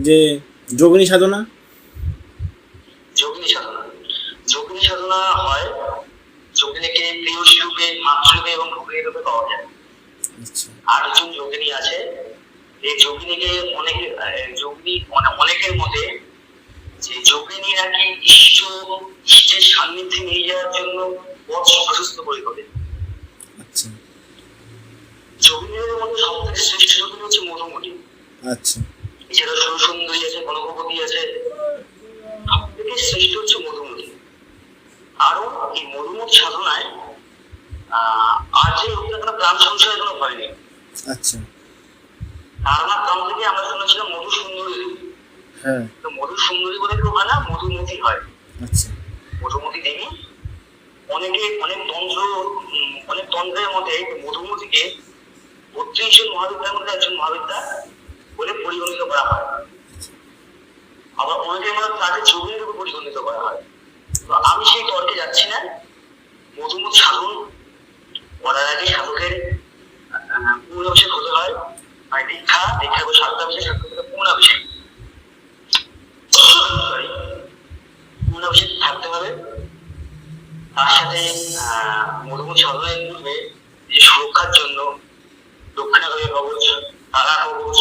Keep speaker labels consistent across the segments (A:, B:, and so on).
A: যে যোগিনী সাধনা?
B: যোগিনী সাধনা। যোগিনী সাধনা হয় যোগিনীকে রূপে মাতৃরূপে এবং ভগিনী রূপে পাওয়া যায়।
A: আচ্ছা।
B: আটজন যোগিনী আছে এই যোগিনীকে অনেকে যোগিনী মানে অনেকের মতে যে যোগিনী নাকি ইষ্ট ইষ্টের সান্নিধ্যে নিয়ে যাওয়ার জন্য পথ প্রশস্ত করে তোলে।
A: আচ্ছা।
B: যোগিনীদের মধ্যে সব থেকে শ্রেষ্ঠ যোগিনী হচ্ছে মধুমতি
A: আচ্ছা।
B: এছাড়া সুন্দরী আছে গণভগবতী আছে। সব থেকে শ্রেষ্ঠ হচ্ছে মধুমতি। আরও এই মধুমতি সাধনায় আহ আর যে লোকটা কোনো প্রাণ সংশয় এখনও হয়নি
A: আচ্ছা।
B: ধারণা প্রাণ থেকে আমরা শুনেছিলাম মধু সুন্দরী।
A: হ্যাঁ।
B: তো মধু সুন্দরী বলে কেউ হয় না মধুমতি হয়।
A: আচ্ছা।
B: মধুমতি দেবী অনেকে অনেক তন্ত্র অনেক তন্ত্রের মধ্যে মধুমতিকে বত্রিশ জন মহাবিদ্যার মধ্যে একজন মহাবিদ্যা বলে পরিগণিত করা হয়। আবার অনেকের মধ্যে তাকে যোগের উপর পরিগণিত করা হয়। তো আমি সেই তর্কে যাচ্ছি না। মধুমতি সাধন করার আগে সাধকের পূর্ণাভিষেক হতে হয়। মানে দীক্ষা দীক্ষা করে সাতটাভিষেক সাতটা পূর্ণাভিষেক পূর্ণাভিষেক থাকতে হবে। তার সাথে মধুমতি সাধনের পূর্বে যে সুরক্ষার জন্য দক্ষিণাগরের কবচ তারা কবচ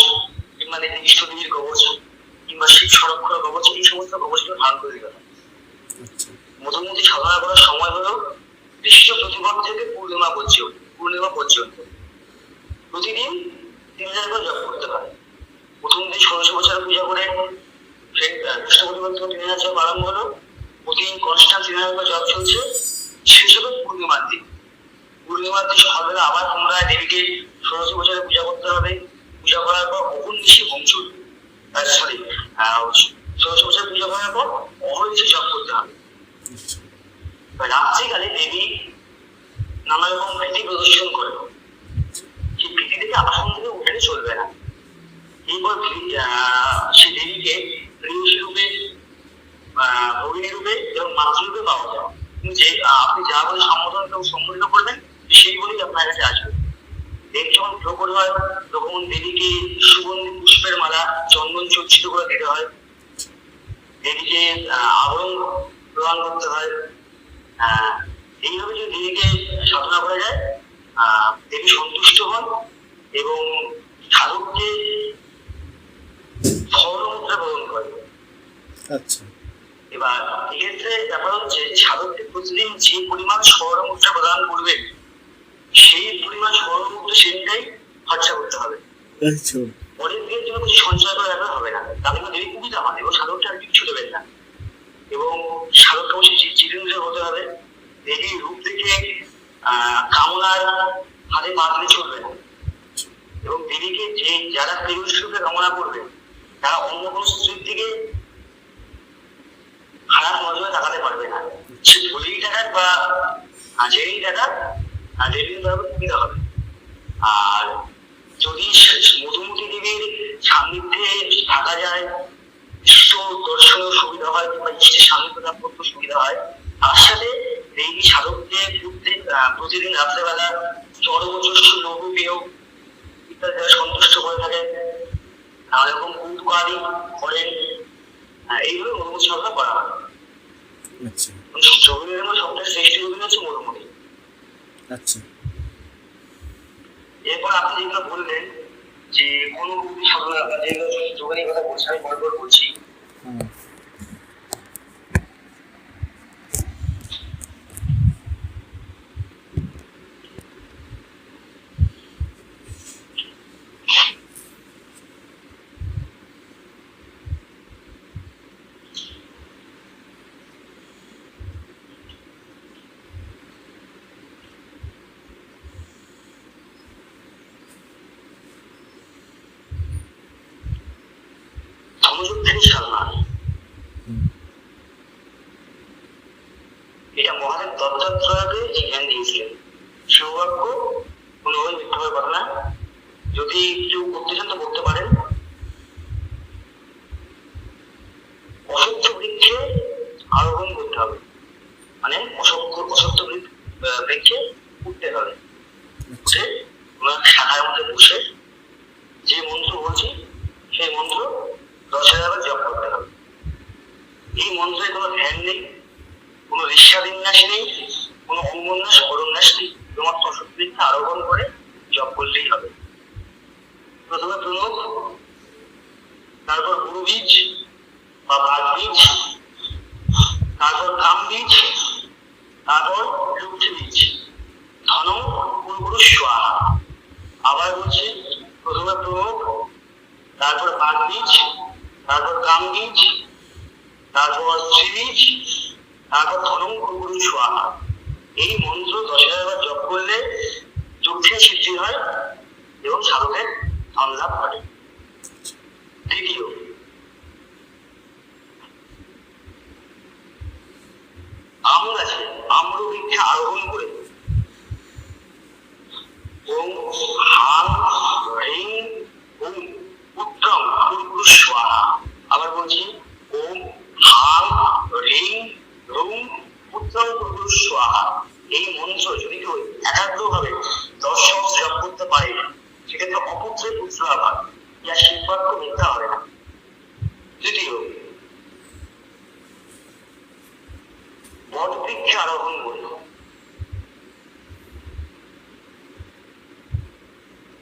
B: কিংবা নির্দিষ্ট দেবীর কবচ কিংবা শিব সংরক্ষণ কবচ এই সমস্ত কবচগুলো ধারণ করে দিতে
A: আচ্ছা।
B: সাধনা করার সময় হলো কৃষ্ণ প্রতিপদ থেকে পূর্ণিমা পর্যন্ত পূর্ণিমা পর্যন্ত। প্রতিদিন তিন হাজার করে জপ করতে হয়। প্রথম দিন ষোলোশো বছর পূজা করে কৃষ্ণ প্রতিপদ থেকে তিন হাজার জপ আরম্ভ হলো। প্রতিদিন কনস্ট্যান্ট তিন হাজার করে জপ চলছে। শেষ হলো পূর্ণিমার দিন। পূর্ণিমার দিন সকালবেলা আবার পুনরায় দেবীকে ষোলোশো বছরে পূজা করতে হবে। পূজা করার পর অহর্নিশি হোম চলবে সরি ষোলোশো পূজা করার পর অহর্নিশি জপ করতে হবে। রাত্রিকালে দেবী নানা রকম ভীতি প্রদর্শন করে। সেই ভীতি থেকে আসন থেকে উঠে চলবে না। এরপর সে দেবীকে প্রেয়সী রূপে ভগিনী রূপে এবং মাতৃরূপে পাওয়া যায়। যে আপনি যা বলে সম্বোধন এবং সম্বোধিত করবেন সেইগুলোই আপনার কাছে আসবে। দেবী যখন প্রকট হয় তখন দেবীকে সুগন্ধি পুষ্পের মালা চন্দন চর্চিত করে দিতে হয়। দেবীকে আবরণ প্রদান করতে হয়। এইভাবে যদি দেবীকে সাধনা করা যায় দেবী সন্তুষ্ট হন এবং সাধককে স্বর্ণমুদ্রা প্রদান করে
A: আচ্ছা।
B: এবার এক্ষেত্রে ব্যাপার হচ্ছে সাধককে প্রতিদিন যে পরিমাণ স্বর্ণ মুদ্রা প্রদান করবে সেই পরিমাণ স্বর্ণ মুদ্রা সেদিনটাই খরচা করতে হবে।
A: আচ্ছা।
B: দিনের জন্য কিছু সঞ্চয় করে রাখা হবে না। তাহলে কিন্তু দেবী সুবিধা হয় এবং সাধকটা আর কিছু দেবেন না। এবং সাধককে অবশ্যই চিরেন্দ্র হতে হবে দেবীর রূপ থেকে কামনার হাতে পা দিলে চলবে না এবং দেবীকে যে যারা প্রেমের সুখে কামনা করবে তারা অন্য কোনো স্ত্রীর দিকে খারাপ নজরে তাকাতে পারবে না। সে ভুলেই টাকার বা যেই টাকার দেবীর দ্বারা সুবিধা হবে। আর যদি মধুমতি দেবীর সান্নিধ্যে থাকা যায় ইষ্ট দর্শনের সুবিধা হয় কিংবা ইষ্টের সান্নিধ্য লাভ করতে সুবিধা হয় তার সাথে দেবী সাধকদের প্রতিদিন রাত্রেবেলা জড়বচস্য লঘু পেয় ইত্যাদি সন্তুষ্ট করে থাকে। নানা রকম কৌতুকাদি করেন। এইভাবে মধুমতি সাধনা করা হয়।
A: আচ্ছা।
B: সবথেকে শ্রেষ্ঠ যোগিনী হচ্ছে মধুমতি।
A: আচ্ছা।
B: এরপর আপনি যেগুলো বললেন যে কোন সাধনা যেগুলো যোগানের কথা বলছি আমি পরে বলছি এটা মহাদেব জ্ঞান দিয়েছিলেন। সৌভাগ্য কোনোভাবে যদি করতে পারেন বৃক্ষে আরোহণ করতে হবে মানে অসত্য অসত্য বৃক্ষ- আহ, বৃক্ষে উঠতে হবে
A: আচ্ছা
B: উঠে ওনার শাখার মধ্যে বসে যে মন্ত্র বলছি সেই মন্ত্র দশ মন্ত্রে কোনো ধ্যান নেই কোনো ঋষা বিন্যাস নেই কোনো অঙ্গন্যাস করন্যাস নেই শুধুমাত্র ওষুধ আরোহণ করে জপ করলেই হবে। প্রথমে প্রণব তারপর গুরু বীজ বা বাঘ বীজ, তারপর কাম বীজ, তারপর লুপ্তি বীজ। ধন কুলগুরু আবার বলছি, প্রথমে প্রণব তারপর বাঘ বীজ, তারপর কাম বীজ, তারপর শ্রী বীজ, তারপর ধনম কুলগুরু স্বাহা। এই মন্ত্র দশ হাজার জপ করলে যুদ্ধে সিদ্ধি হয় এবং সাধকের লাভ করে দ্বিতীয়। আম গাছে আম্র বৃক্ষে আরোহণ করে ওম হাং হ্রিং ওম উত্তম কুরকুর স্বাহা আবার বলছি ওম হাং হ্রিং রুম উত্তম কুরকুর স্বাহা এই মন্ত্র যদি কেউ একাগ্র ভাবে দশ সহস্র জপ করতে পারে লাভ হয় ইয়া শিববাক্য মিথ্যা হবে না তৃতীয় বট বৃক্ষে আরোহণ করে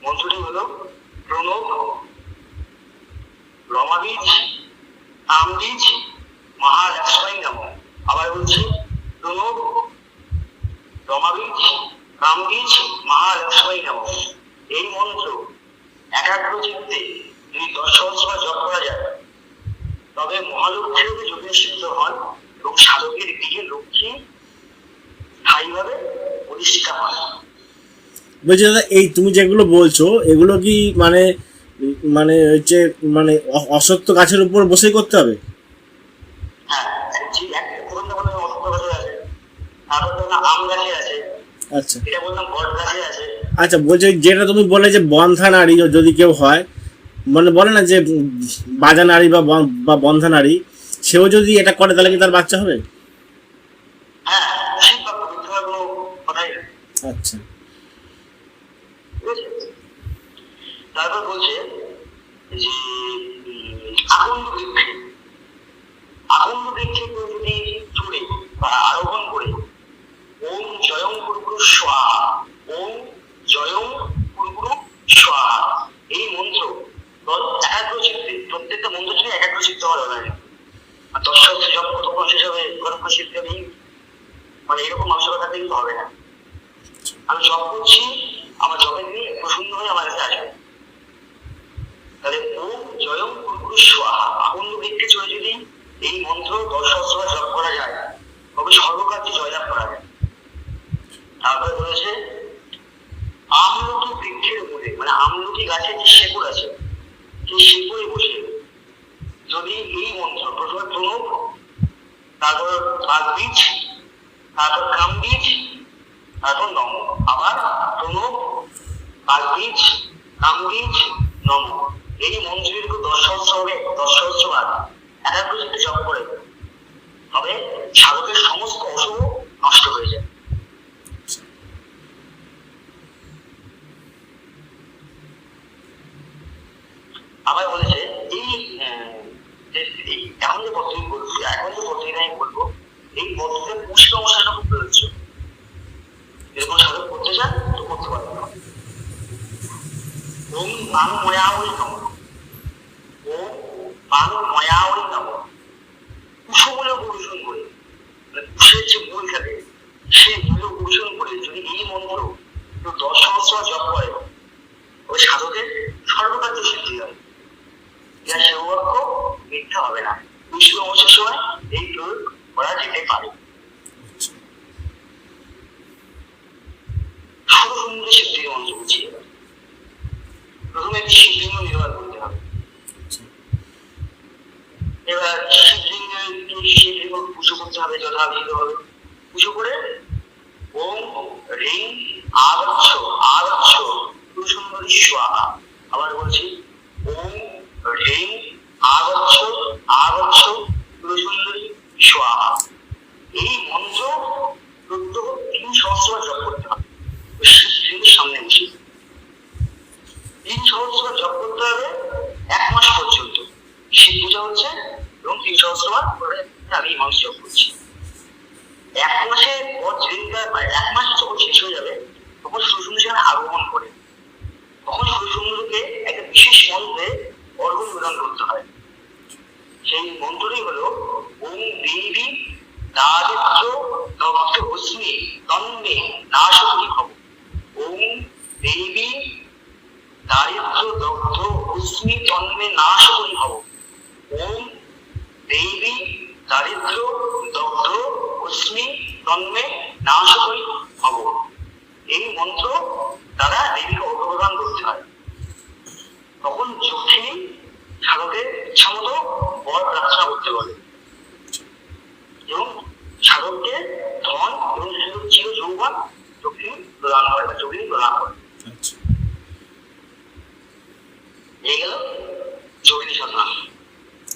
B: মন্ত্রটি হলো প্রণব রমা বীজ আম বীজ মহালক্ষ্মী নাম আবার বলছি প্রণব রমা বীজ রাম বীজ মহালক্ষ্মী নাম এই মন্ত্র একাগ্র চিত্তে যদি দশ সহস্র জপ করা যায় তবে মহালক্ষ্মী রূপে যোগে সিদ্ধ হন এবং সাধকের গৃহে লক্ষ্মী স্থায়ীভাবে প্রতিষ্ঠিতা হয়।
A: বলছি দাদা এই তুমি যেগুলো বলছো এগুলো কি মানে মানে হচ্ছে মানে অসত্য গাছের উপর বসেই করতে হবে?
B: হ্যাঁ
A: আচ্ছা।
B: এটা বললাম বট গাছে আছে
A: আচ্ছা বলছি যেটা তুমি বলে যে বন্ধা নারী যদি কেউ হয় মানে বলে না যে বাজা নারী বা বা বন্ধা নারী সেও যদি এটা করে তাহলে কি তার বাচ্চা হবে?
B: হ্যাঁ
A: আচ্ছা।
B: তারপর বলছে যে আকন্দ বৃক্ষে আকন্দ বৃক্ষে যদি চড়ে বা আরোহণ করে ওম জয়ং কুরকুরু স্বাহা ওম জয়ং কুরকুরু স্বাহা এই মন্ত্র দশ- একাগ্র চিত্তে প্রত্যেকটা মন্ত্র ছিল একাগ্র চিত্ত হওয়া দরকার আর দশ সহস্র জপ কতক্ষণ শেষ হবে কতক্ষণ শিখতে হবে মানে এরকম মানসিকতা কিন্তু হবে না আমি জব করছি আমার জবের দিন প্রসন্ন হয়ে আমার কাছে আসবে তাহলে ওম জয়ম কুরকুরু স্বাহা আগুন বৃক্ষে চলে যদি এই মন্ত্র দশ সহস্রবার জপ করা যায় তবে সর্বকার্যে জয়লাভ করা যায় তারপরে বলেছে আমলকি বৃক্ষের উপরে মানে আমলকি গাছের যে শেকড় আছে সেই শেকড়ে বসে যদি এই মন্ত্র, প্রথমে প্রণব, তারপর বাঘ বীজ তারপর কাম বীজ তারপর নম। আবার প্রণব বাগবীজ কামবীজ, নম। এই মন্ত্রের দশ সহস্র হবে, দশ সহস্র বার। একাগ্র চিত্তে জপ করে। তবে সাধকের সমস্ত অশুভ নষ্ট হয়ে যায়। আবার বলেছে এই আহ, যে এই এখন যে পদ্ধতি বলছি এখন যে পদ্ধতিটা আমি বলব এই পদ্ধতিতে পুষ্প অংশটা খুব প্রয়োজন এরকম সাধক করতে চান তো করতে পারবেন মানে থাকে সেই মূল পুরুষণ করে যদি এই মন্ত্র দশ সহস্র জপ ওই সাধকের সর্বকার্য সিদ্ধি হয় যা সৌভাগ্য মিথ্যা হবে না পুষ্প সময় এই প্রয়োগ করা যেতে পারে ষোলো সুন্দর সিদ্ধির মন্ত্র বুঝিয়ে এবার। প্রথমে একটি শিবলিঙ্গ নির্মাণ করতে হবে এবার শিবলিঙ্গের একটি শিবলিঙ্গ পুজো করতে হবে যথাবিহিত হবে। পুজো করে ওম রিং আগচ্ছ আগচ্ছ সুন্দরী স্বাহা আবার বলছি, ওম রিং আগচ্ছ আগচ্ছ সুন্দরী স্বাহা এই মন্ত্র প্রত্যহ তিন সহস্র জপ করতে হবে। শিবলিঙ্গের সামনে বসে। তিন সহস্রবার জপ করতে হবে এক মাস পর্যন্ত। শিব পূজা হচ্ছে এবং তিন সহস্রবার আমি যোগ করছি। এক মাসের পর যেদিনকার মানে এক মাস যখন শেষ হয়ে যাবে, তখন সুসুন্দর সেখানে আগমন করে। তখন সুসুন্দরকে একটা বিশেষ মন্ত্রে অর্ঘ নিবেদন করতে হয়। সেই মন্ত্রটি হলো, ওম দেবী দারিদ্র দগ্ধ অস্মি তন্মে নাশকরি ভব। ওম দেবী দারিদ্র দগ্ধ অস্মি তন্মে নাশকরি ভব। দারিদ্র দগ্ধ অস্মি তন্মে নাশকই হব। এই মন্ত্র তারা